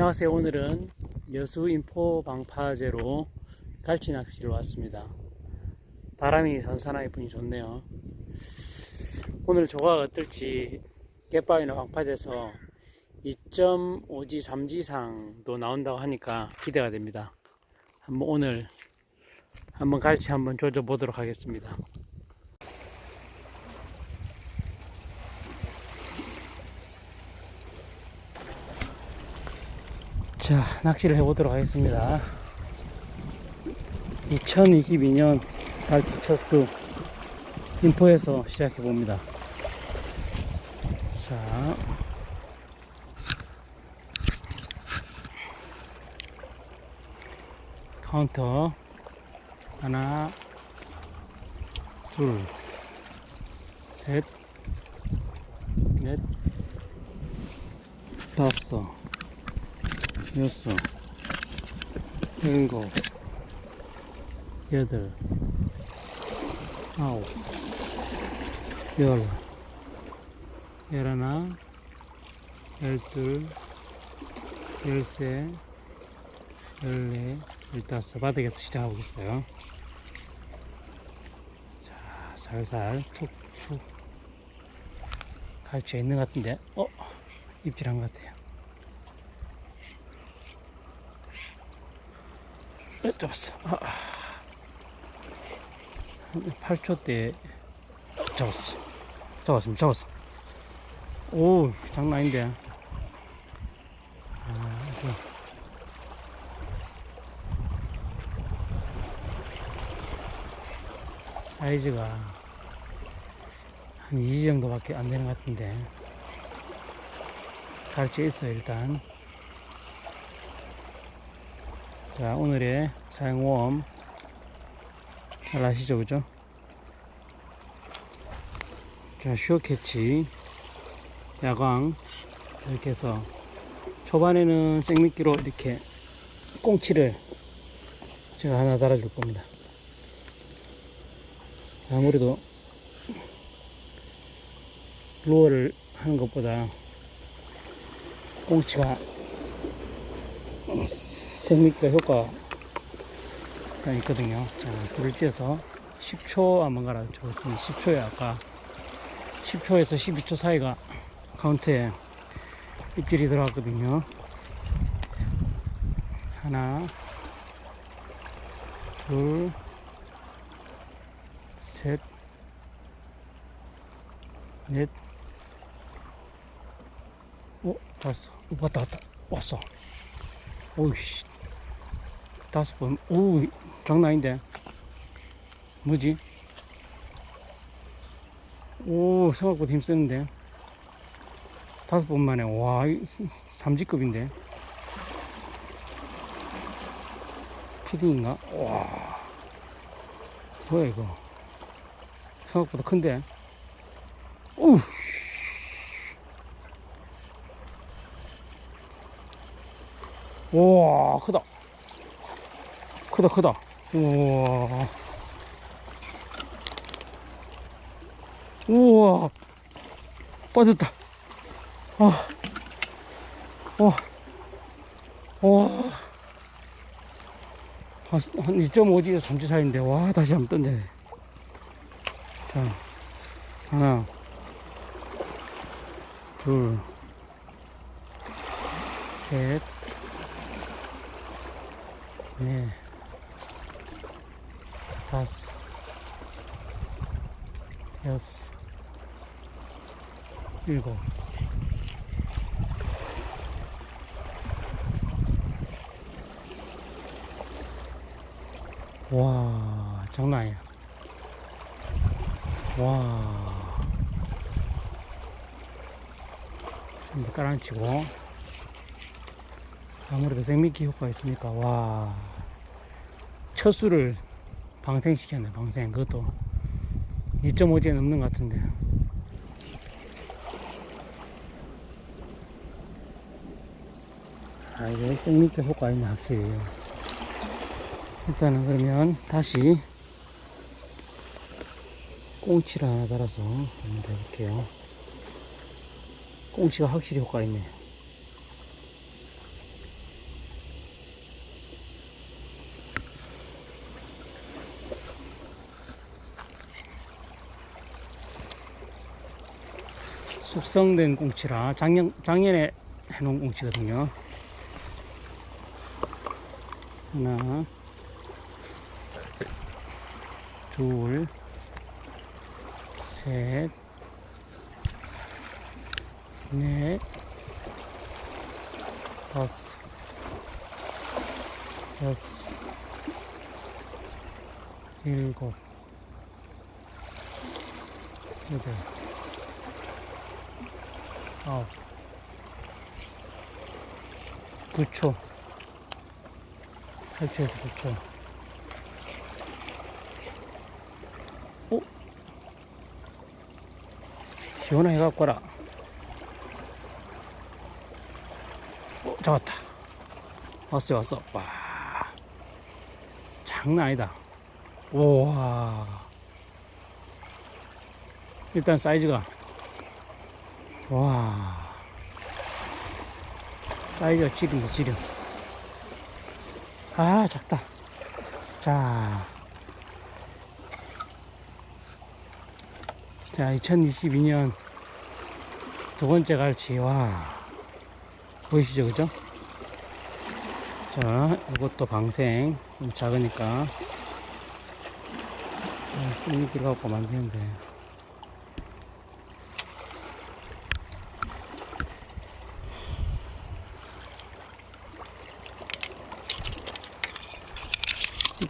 안녕하세요. 오늘은 여수 인포 방파제로 갈치 낚시를 왔습니다. 바람이 선선하게 분이 좋네요. 오늘 조과가 어떨지 갯바위나 방파제에서 2.5G, 3G상도 나온다고 하니까 기대가 됩니다. 한번 오늘 한번 갈치 한번 조져 보도록 하겠습니다. 자, 낚시를 해보도록 하겠습니다. 2022년 갈치 첫수 인포에서 시작해 봅니다. 자, 카운터. 하나, 둘, 셋, 넷, 다섯, 여섯, 일곱, 여덟, 아홉, 열, 열하나, 열둘, 열세, 열네, 열다섯. 바닥에서 시작하겠어요. 자, 살살 툭툭 갈치가 있는 것 같은데, 어? 입질한 것 같아요. 잡았어. 아, 아. 한 8초 때 잡았어. 잡았습니다. 잡았어. 오, 장난 아닌데. 아, 이거. 사이즈가 한 2 정도밖에 안 되는 것 같은데. 갈치 있어요, 일단. 자, 오늘의 사용웜 잘 아시죠, 그죠? 자, 슈어캐치, 야광, 이렇게 해서 초반에는 생미끼로 이렇게 꽁치를 제가 하나 달아줄 겁니다. 아무래도 루어를 하는 것보다 꽁치가 생미끼가 효과가 있거든요. 자, 불을 쬐서 10초 한번 갈아줘. 10초에 아까 10초에서 12초 사이가 카운트에 입질이 들어갔거든요. 하나, 둘, 셋, 넷, 오. 오, 왔다, 왔다. 왔어. 오이씨. 다섯 번, 오, 장난 아닌데. 뭐지? 오, 생각보다 힘쓰는데. 다섯 번 만에, 와, 이 삼지급인데. 피딩인가? 와. 뭐야, 이거. 생각보다 큰데. 오! 우와, 크다. 크다, 크다. 우와. 우와. 빠졌다. 아. 와. 와. 한, 한 2.5G에서 3G 사이인데, 와, 다시 한번 던져. 자, 하나, 둘, 셋, 넷, 다섯, 여섯, 일곱. 와, 장난 아니야. 와. 좀더 깔아치고. 아무래도 생미끼 효과가 있으니까, 와. 첫 수를 방생시켰네, 방생. 그것도 2.5제 넘는 것 같은데. 아, 이게 생미끼 효과 있네, 확실히. 일단은 그러면 다시 꽁치를 하나 달아서 한번 해볼게요. 꽁치가 확실히 효과 있네. 숙성된 꽁치라 작년, 작년에 해놓은 꽁치거든요. 하나, 둘, 셋, 넷, 다섯, 여섯, 일곱, 여덟, 아홉, 구초, 8초에서 9초. 어? 시원하게 갖고 와라. 어, 잡았다. 왔어, 왔어. 와. 장난 아니다. 우와. 일단 사이즈가. 와. 사이즈가 지름이 지름. 아, 작다. 자. 자, 2022년 두 번째 갈치. 와. 보이시죠? 그죠? 자, 이것도 방생. 좀 작으니까. 쑥미끼를 갖고 만드는데.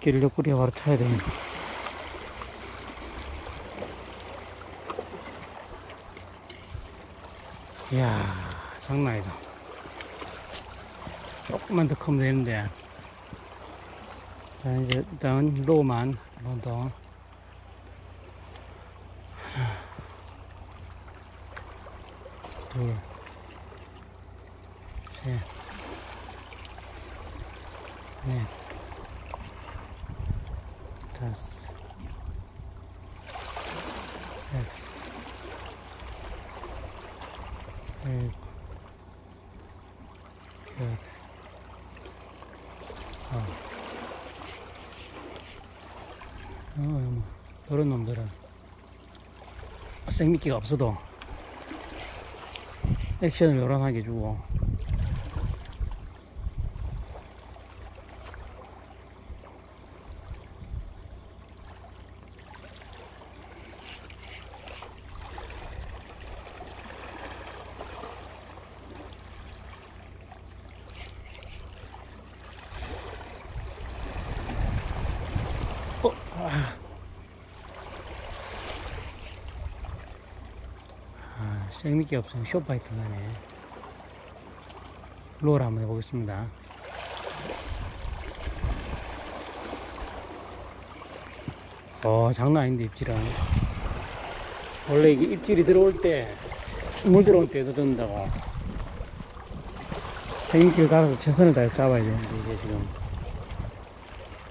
찌개를 옆구리에 바로 쳐야 됩니다. 이야, 장난 아니다. 조금만 더 크면 되는데. 자, 이제 일단 로만 한번 더. 하나, 둘, 셋, 넷, 다섯, 여섯, 일곱, 여덟, 아홉. 어, 뭐, 이런 놈들은 생미끼가 없어도 액션을 요란하게 주고 어, 아. 아, 생미끼 없으면 쇼파이트 나네. 롤 한번 해보겠습니다. 어, 장난 아닌데, 입질은. 원래 이게 입질이 들어올 때, 물 들어올 때도 든다고. 생미끼를 달아서 최선을 다해서 잡아야 되는데, 이게 지금.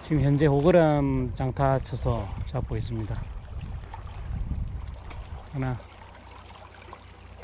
지금 현재 5g 장타 쳐서 잡고 있습니다. 하나,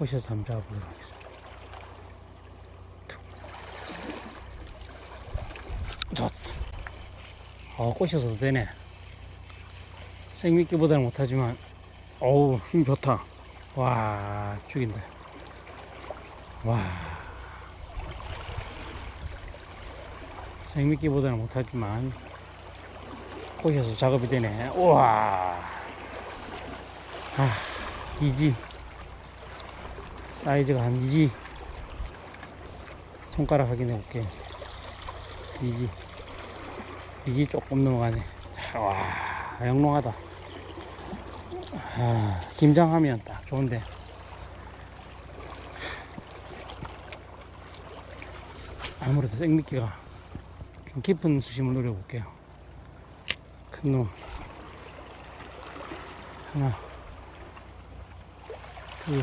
꼬셔서 한번 잡아보도록 하겠습니다. 툭. 좋았어. 어, 꼬셔서도 되네. 생미끼보다는 못하지만, 어우, 힘 좋다. 와, 죽인다. 와. 생미끼보다는 못하지만, 꼬셔서 작업이 되네. 우와. 아, 이지. 사이즈가 한 2지. 손가락 확인해 볼게 2지. 2지 조금 넘어가네. 자, 와 영롱하다. 아, 김장하면 딱 좋은데. 아무래도 생미끼가 좀 깊은 수심을 노려볼게요. 큰 놈. 하나. 둘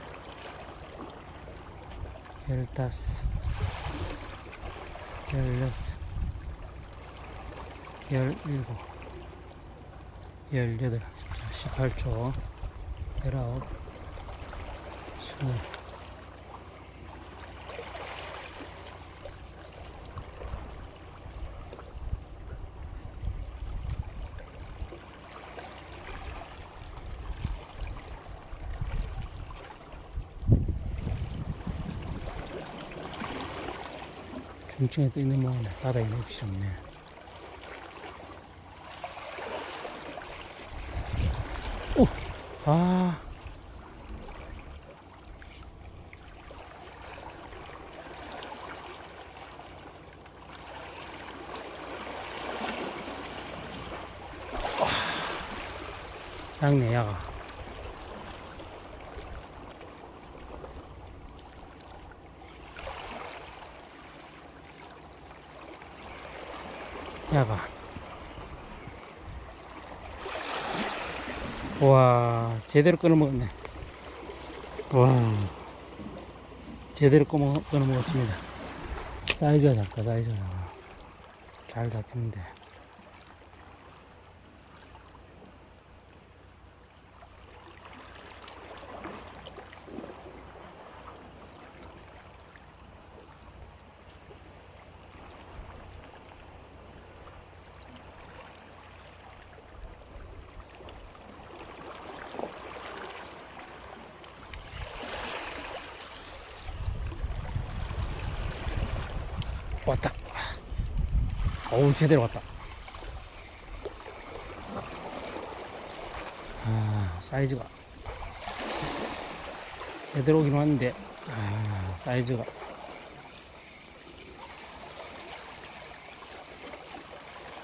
열다섯, 열여섯, 열일곱, 열여덟, 자, 18초, 열아홉, 스물, 중층에 떠 있는 모양이네. 바닥에 높이 없네. 오! 아. 양네, 야가. 야가. 와, 제대로 끊어먹었네. 와, 제대로 끊어, 끊어먹었습니다. 사이즈가 작다, 사이즈가 작아. 잘 잡히는데. 왔다. 어우, 제대로 왔다. 아, 사이즈가. 제대로 오긴 왔는데, 아, 사이즈가.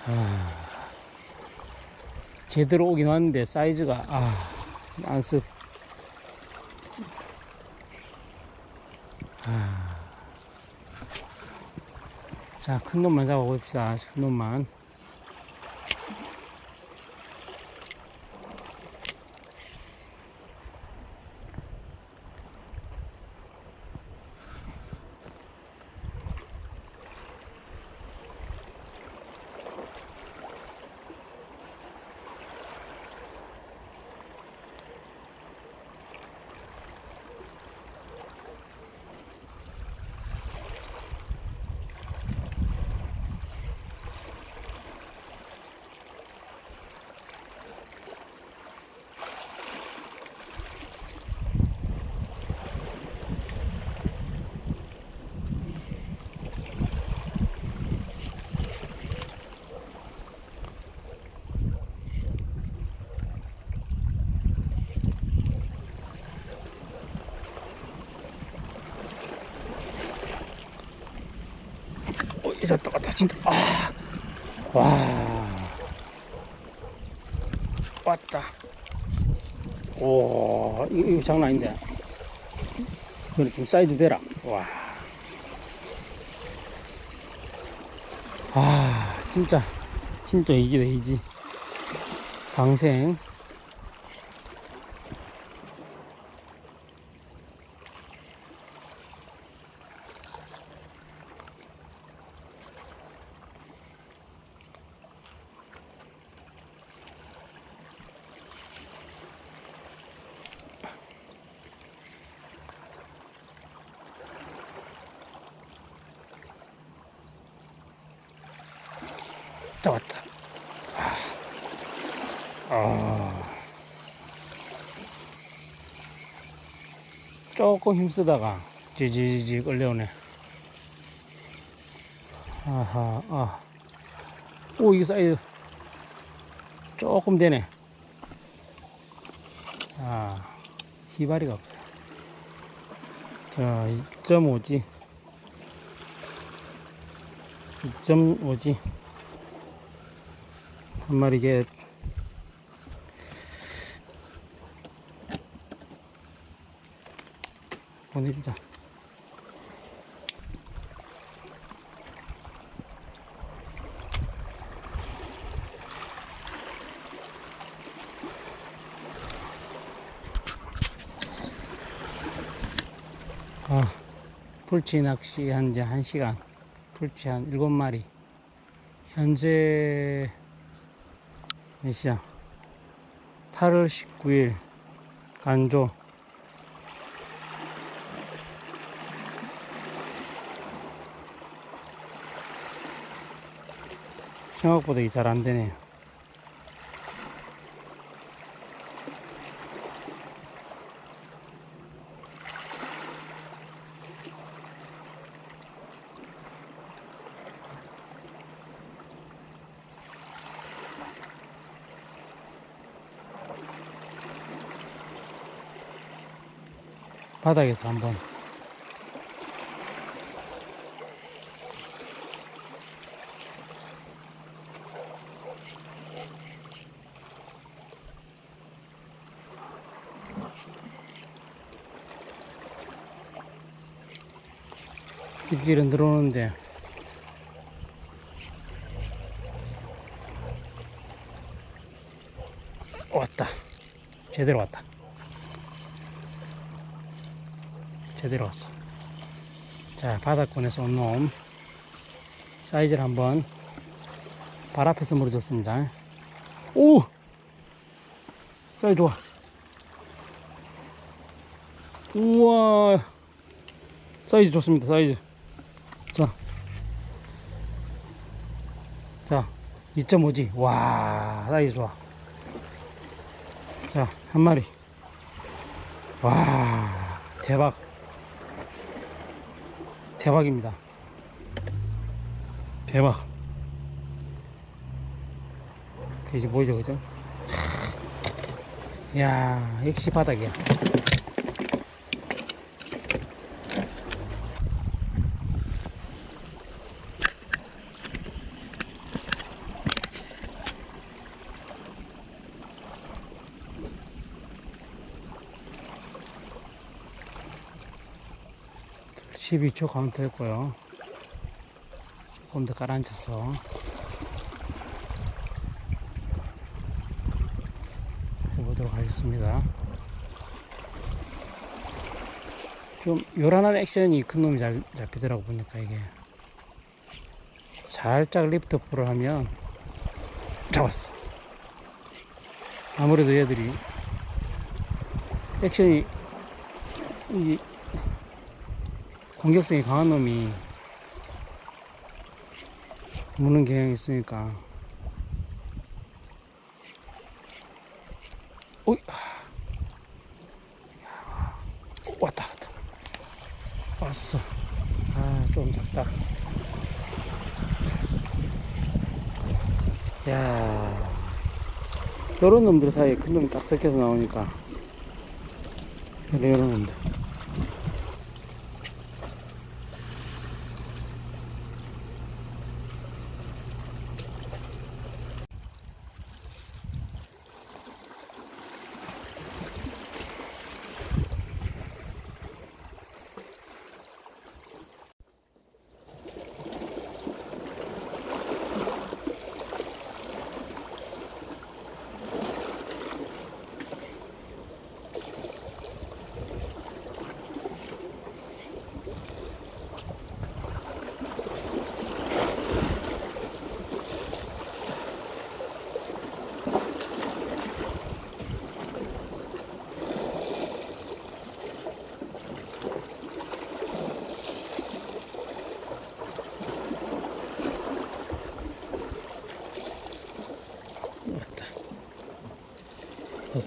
아, 제대로 오긴 왔는데, 사이즈가, 아, 안습. 자, 큰 놈만 잡아봅시다. 큰 놈만. 어, 이랬다 갔다, 진짜. 아, 와. 왔다. 오, 이거, 이거 장난 아닌데. 이거 좀 사이즈 되라. 와. 아, 진짜. 진짜 이게 왜이지. 방생. 잡았다. 아. 조금 힘쓰다가 지지지 끌려오네. 아하, 아. 오, 이게 사이즈 조금 되네. 아, 희발이가 없어요. 자, 2.5지. 2.5지. 한 마리 개. 보내주자. 아, 풀치 낚시 한지 1시간. 풀치 한 7마리. 현재 몇 시야? 8월 19일 간조 생각보다 이게 잘 안되네요. 바닥에서 한번 입질은 들어오는데. 왔다. 제대로 왔다. 제대로 왔어. 자 바닥권에서 온 놈. 사이즈를 한번 발 앞에서 물어줬습니다. 오! 사이즈 좋아. 우와! 사이즈 좋습니다 사이즈 자, 2.5지. 와, 사이즈 좋아. 자, 한 마리. 와, 대박. 대박입니다. 대박. 그 이제 보이죠, 그죠? 야, 역시 바닥이야. 십이 초 카운트 했고요. 조금 더 가라앉혀서 해보도록 하겠습니다. 좀 요란한 액션이 큰 놈이 잘 잡히더라고 보니까 이게 살짝 리프트 풀을 하면 잡았어. 아무래도 얘들이 액션이 이 공격성이 강한 놈이 무는 경향이 있으니까. 오이 왔다 왔다. 왔어. 아좀 작다. 야. 요런 놈들 사이에 큰 놈이 딱 섞여서 나오니까. 이런 놈들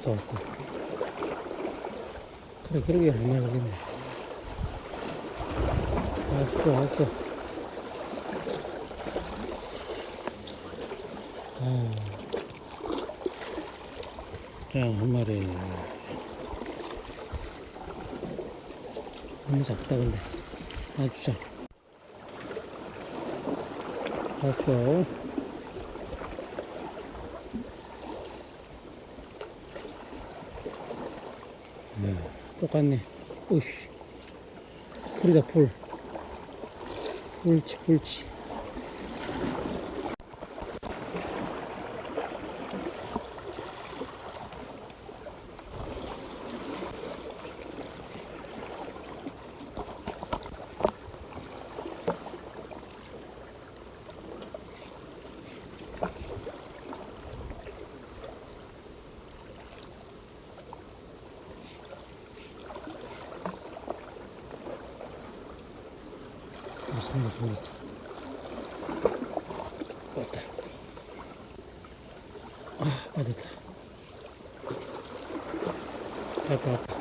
왔어 왔어. 그래 그러게 얼마나 걸렸네. 왔어 왔어. 아. 자한 마리. 근데 작다 근데. 아주 작 봤어 똑같네. 오이씨. 풀이다 풀 풀치 풀치 무슨 무슨 무슨 왔